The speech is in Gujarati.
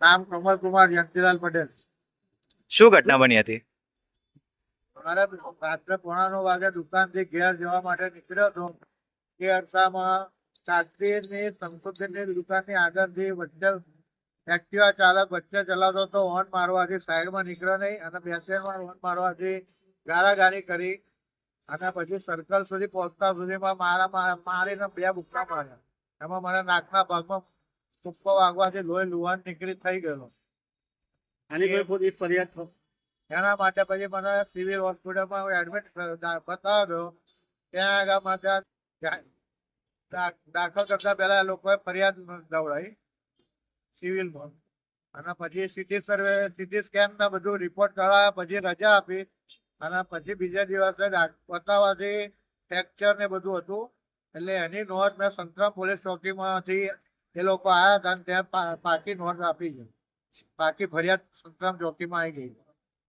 નામ કમલકુમાર જયંતિલાલ પટેલ. શું ઘટના બની હતી? મારે રાત્રે પોણા નો વાગે દુકાનથી ઘેર જવા માટે નીકળ્યો હતો. એ અરસામાં શાસ્ત્રીની સંશોધનની દુકાનની આગળથી વચ્ચે એક્ટિવા ચાલક વચ્ચે ચલાવતો હતો. હોર્ન મારવાથી સાઈડમાં નીકળ્યો નહીં અને બેસેનમાં હોર્ન મારવાથી ગારાગારી કરી અને પછી સર્કલ સુધી પહોંચતા સુધીમાં મારા મારીને બે બુક્કા માર્યા. એમાં મને નાકના ભાગમાં તુક્કો વાગવાથી લોહી લુહાણ નીકળી થઈ ગયેલો. આની કોઈ પોલીસ ફરિયાદ થો- એના માટે પછી મને સિવિલ હોસ્પિટલમાં એડમિટ બતાવ્યો ત્યાં આગળ માટે દાખલ કરતા પહેલા લોકોએ ફરિયાદ દવડાવી સિવિલમાં. અને પછી સીટી સર્વે સિટી સ્કેન ને બધું રિપોર્ટ કરાવ્યા પછી રજા આપી. અને પછી બીજા દિવસે બતાવવાથી ફ્રેક્ચર ને બધું હતું. એટલે એની નોંધ મેં સંતરામ પોલીસ ચોકીમાંથી એ લોકો આવ્યા હતા ત્યાં પાકી નોંધ આપી છે. પાકી ફરિયાદ સંતરામ ચોકીમાં આવી ગઈ.